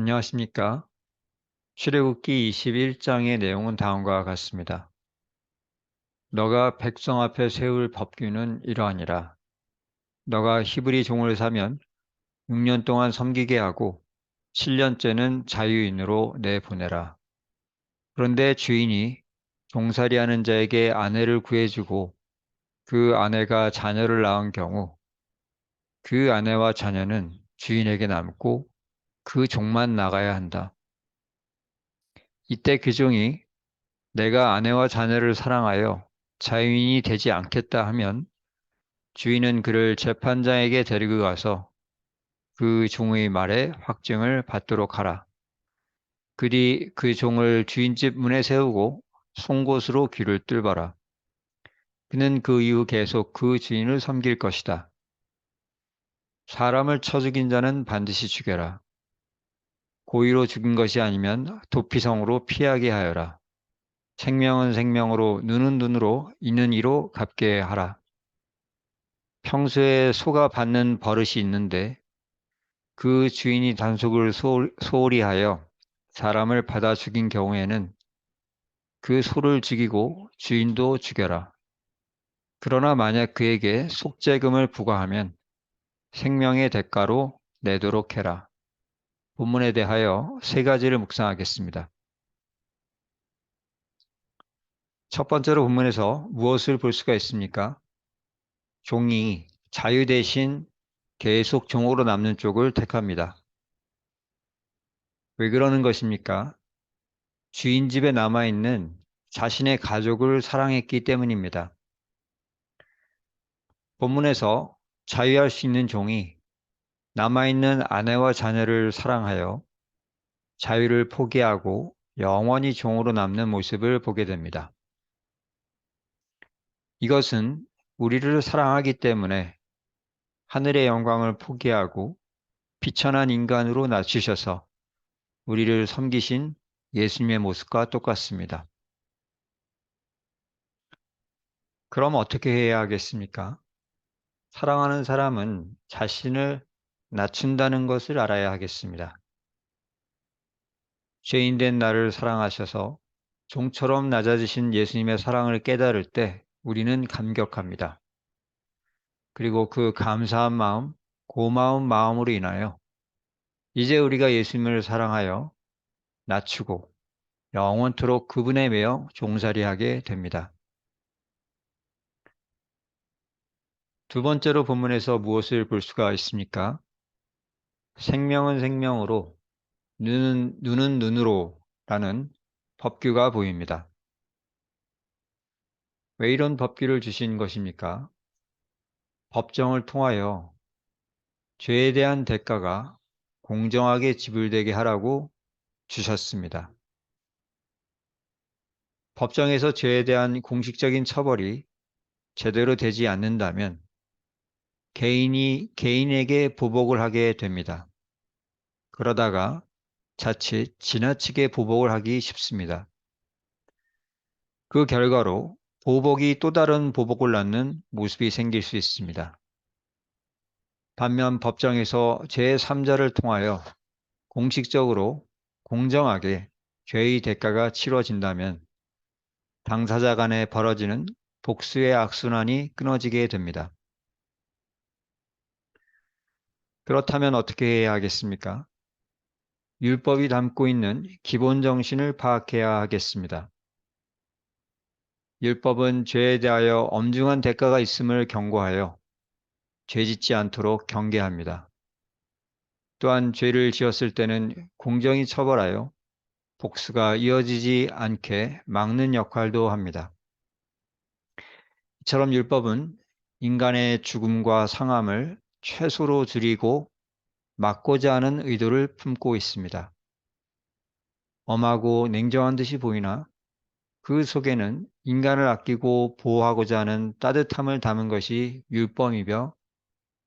안녕하십니까? 출애굽기 21장의 내용은 다음과 같습니다. 너가 백성 앞에 세울 법규는 이러하니라. 너가 히브리 종을 사면 6년 동안 섬기게 하고 7년째는 자유인으로 내보내라. 그런데 주인이 종살이하는 자에게 아내를 구해주고 그 아내가 자녀를 낳은 경우 그 아내와 자녀는 주인에게 남고 그 종만 나가야 한다. 이때 그 종이 내가 아내와 자녀를 사랑하여 자유인이 되지 않겠다 하면 주인은 그를 재판장에게 데리고 가서 그 종의 말에 확증을 받도록 하라. 그리 그 종을 주인집 문에 세우고 송곳으로 귀를 뚫어라. 그는 그 이후 계속 그 주인을 섬길 것이다. 사람을 쳐 죽인 자는 반드시 죽여라. 고의로 죽인 것이 아니면 도피성으로 피하게 하여라. 생명은 생명으로 눈은 눈으로 이는 이로 갚게 하라. 평소에 소가 받는 버릇이 있는데 그 주인이 단속을 소홀히 하여 사람을 받아 죽인 경우에는 그 소를 죽이고 주인도 죽여라. 그러나 만약 그에게 속죄금을 부과하면 생명의 대가로 내도록 해라. 본문에 대하여 세 가지를 묵상하겠습니다. 첫 번째로 본문에서 무엇을 볼 수가 있습니까? 종이 자유 대신 계속 종으로 남는 쪽을 택합니다. 왜 그러는 것입니까? 주인 집에 남아있는 자신의 가족을 사랑했기 때문입니다. 본문에서 자유할 수 있는 종이 남아있는 아내와 자녀를 사랑하여 자유를 포기하고 영원히 종으로 남는 모습을 보게 됩니다. 이것은 우리를 사랑하기 때문에 하늘의 영광을 포기하고 비천한 인간으로 낮추셔서 우리를 섬기신 예수님의 모습과 똑같습니다. 그럼 어떻게 해야 하겠습니까? 사랑하는 사람은 자신을 낮춘다는 것을 알아야 하겠습니다. 죄인된 나를 사랑하셔서 종처럼 낮아지신 예수님의 사랑을 깨달을 때 우리는 감격합니다. 그리고 그 감사한 마음, 고마운 마음으로 인하여 이제 우리가 예수님을 사랑하여 낮추고 영원토록 그분에 매여 종살이하게 됩니다. 두 번째로 본문에서 무엇을 볼 수가 있습니까? 생명은 생명으로, 눈은, 눈은 눈으로 라는 법규가 보입니다. 왜 이런 법규를 주신 것입니까? 법정을 통하여 죄에 대한 대가가 공정하게 지불되게 하라고 주셨습니다. 법정에서 죄에 대한 공식적인 처벌이 제대로 되지 않는다면 개인이 개인에게 보복을 하게 됩니다. 그러다가 자칫 지나치게 보복을 하기 쉽습니다. 그 결과로 보복이 또 다른 보복을 낳는 모습이 생길 수 있습니다. 반면 법정에서 제3자를 통하여 공식적으로 공정하게 죄의 대가가 치러진다면 당사자 간에 벌어지는 복수의 악순환이 끊어지게 됩니다. 그렇다면 어떻게 해야 하겠습니까? 율법이 담고 있는 기본 정신을 파악해야 하겠습니다. 율법은 죄에 대하여 엄중한 대가가 있음을 경고하여 죄 짓지 않도록 경계합니다. 또한 죄를 지었을 때는 공정히 처벌하여 복수가 이어지지 않게 막는 역할도 합니다. 이처럼 율법은 인간의 죽음과 상함을 최소로 줄이고 막고자 하는 의도를 품고 있습니다. 엄하고 냉정한 듯이 보이나 그 속에는 인간을 아끼고 보호하고자 하는 따뜻함을 담은 것이 율법이며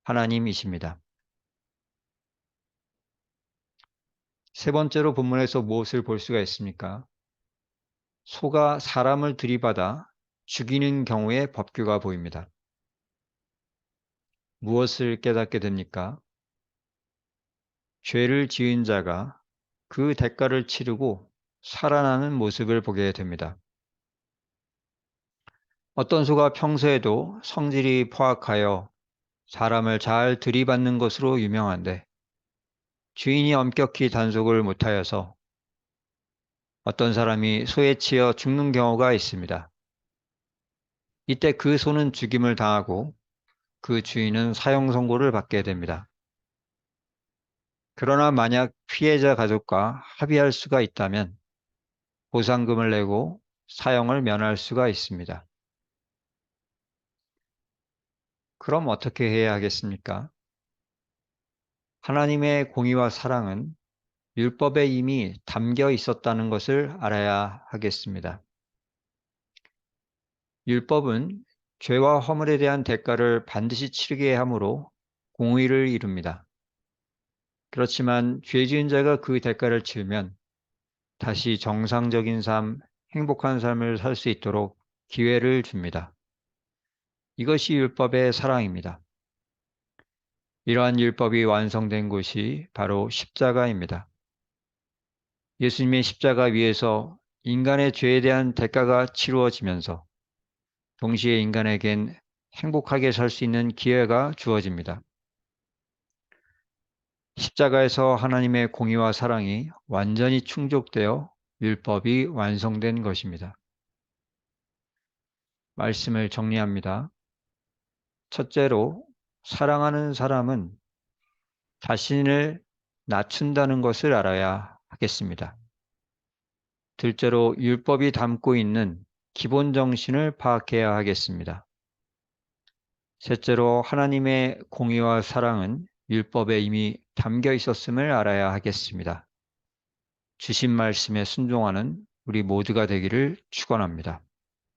하나님이십니다. 세 번째로 본문에서 무엇을 볼 수가 있습니까? 소가 사람을 들이받아 죽이는 경우의 법규가 보입니다. 무엇을 깨닫게 됩니까? 죄를 지은 자가 그 대가를 치르고 살아나는 모습을 보게 됩니다. 어떤 소가 평소에도 성질이 포악하여 사람을 잘 들이받는 것으로 유명한데 주인이 엄격히 단속을 못하여서 어떤 사람이 소에 치여 죽는 경우가 있습니다. 이때 그 소는 죽임을 당하고 그 주인은 사형 선고를 받게 됩니다. 그러나 만약 피해자 가족과 합의할 수가 있다면 보상금을 내고 사형을 면할 수가 있습니다. 그럼 어떻게 해야 하겠습니까? 하나님의 공의와 사랑은 율법에 이미 담겨 있었다는 것을 알아야 하겠습니다. 율법은 죄와 허물에 대한 대가를 반드시 치르게 하므로 공의를 이룹니다. 그렇지만 죄 지은 자가 그 대가를 치르면 다시 정상적인 삶, 행복한 삶을 살 수 있도록 기회를 줍니다. 이것이 율법의 사랑입니다. 이러한 율법이 완성된 곳이 바로 십자가입니다. 예수님의 십자가 위에서 인간의 죄에 대한 대가가 치루어지면서 동시에 인간에겐 행복하게 살 수 있는 기회가 주어집니다. 십자가에서 하나님의 공의와 사랑이 완전히 충족되어 율법이 완성된 것입니다. 말씀을 정리합니다. 첫째로, 사랑하는 사람은 자신을 낮춘다는 것을 알아야 하겠습니다. 둘째로, 율법이 담고 있는 기본 정신을 파악해야 하겠습니다. 셋째로, 하나님의 공의와 사랑은 율법에 이미 담겨 있었음을 알아야 하겠습니다. 주신 말씀에 순종하는 우리 모두가 되기를 축원합니다.